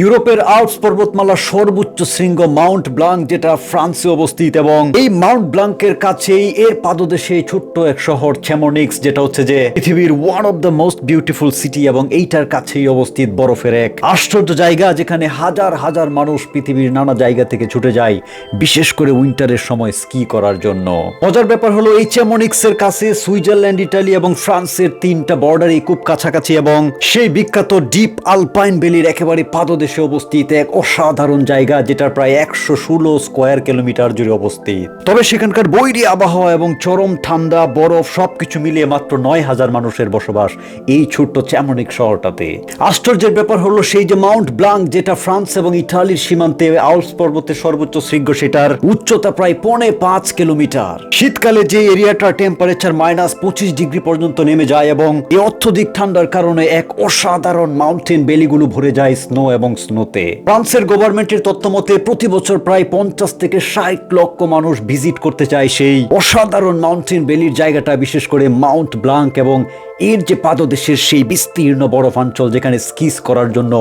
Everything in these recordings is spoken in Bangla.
ইউরোপের আল্পস পর্বতমালার সর্বোচ্চ শৃঙ্গ মাউন্ট ব্লাঙ্ক, যেটা ফ্রান্সে অবস্থিত, এবং এই মাউন্ট ব্লাঙ্কের কাছেই এর পাদদেশে ছোট্ট এক শহর চ্যামোনিক্স যেটা হচ্ছে যে পৃথিবীর one of the most beautiful city এবং এইটার কাছেই অবস্থিত বরফের এক আশ্চর্য জায়গা, যেখানে হাজার হাজার মানুষ পৃথিবীর নানা জায়গা থেকে ছুটে যায়, বিশেষ করে উইন্টারের সময় স্কি করার জন্য। মজার ব্যাপার হলো, এই চ্যামোনিক্স এর কাছে সুইজারল্যান্ড, ইটালি এবং ফ্রান্সের তিনটা বর্ডারই খুব কাছাকাছি, এবং সেই বিখ্যাত ডিপ আলপাইন ভ্যালির একেবারে পাদদেশে অবস্থিত এক অসাধারণ জায়গা যেটা প্রায় একশো ষোলো স্কোয়ার কিলোমিটার জুড়ে অবস্থিত। তবে সেখানকার বৈরী আবহাওয়া এবং চরম ঠান্ডা, বরফ সবকিছু মিলিয়ে মাত্র নয় হাজার মানুষের বসবাস এই ছোট্ট চ্যামনিক শহরটাতে। আশ্চর্যের ব্যাপার হলো সেই যে মাউন্ট ব্লাঙ্ক যেটা ফ্রান্স এবং ইটালির সীমান্তে আউলস পর্বতের সর্বোচ্চ শৃঙ্গ, সেটার উচ্চতা প্রায় পৌনে পাঁচ কিলোমিটার। শীতকালে যে এরিয়াটার টেম্পারেচার মাইনাস পঁচিশ ডিগ্রি পর্যন্ত নেমে যায় এবং এই অত্যধিক ঠান্ডার কারণে এক অসাধারণ মাউন্টেন বেলিগুলো ভরে যায় স্নো এবং স্নোতে ফ্রান্সের গভর্নমেন্টের তথ্য মতে, প্রতি বছর প্রায় পঞ্চাশ থেকে ষাট লক্ষ মানুষ ভিজিট করতে চায় সেই অসাধারণ মাউন্টেন বেলির জায়গাটা, বিশেষ করে মাউন্ট ব্লাঙ্ক এবং এর যে পাদদেশের সেই বিস্তীর্ণ বরফাঞ্চল যেখানে স্কিস করার জন্য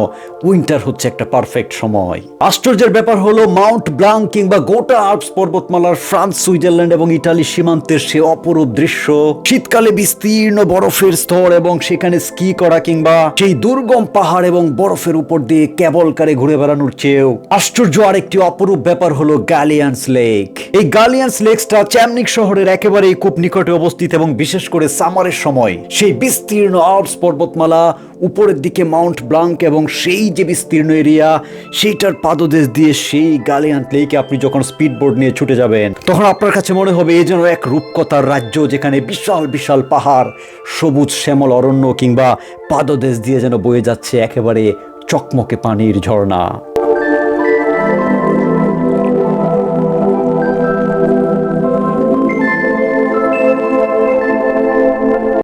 উইন্টার হচ্ছে একটা পারফেক্ট সময়। আশ্চর্যের ব্যাপার হলো, মাউন্ট ব্লাঙ্ক কিংবা গোটা আল্পস পর্বতমালার ফ্রান্স, সুইজারল্যান্ড এবং ইটালি সীমান্তের সে অপরূপ দৃশ্য। শীতকালে বিস্তীর্ণ বরফের স্তর এবং সেখানে স্কি করা কিংবা সেই দুর্গম পাহাড় এবং বরফের উপর দিয়ে কেবল কারে ঘুরে বেড়ানোর চেয়েও আশ্চর্য আরেকটি অপরূপ ব্যাপার হলো গালিয়ান্স লেক এই গালিয়ান্স লেকসটা চ্যামনিক শহরের একেবারেই খুব নিকটে অবস্থিত এবং বিশেষ করে সামারের সময়। সেই বিস্তীর্ণ আল্পস পর্বতমালা, উপরের দিকে মাউন্ট ব্লাঙ্ক এবং সেই যে বিস্তীর্ণ এরিয়া, সেইটার পাদদেশ দিয়ে সেই গালিয়ান্ট লেকে আপনি যখন স্পিড বোর্ড নিয়ে ছুটে যাবেন, তখন আপনার কাছে মনে হবে এই যেন এক রূপকথার রাজ্য যেখানে বিশাল বিশাল পাহাড়, সবুজ, শ্যামল অরণ্য কিংবা পাদদেশ দিয়ে যেন বয়ে যাচ্ছে একেবারে চকমকে পানির ঝর্ণা।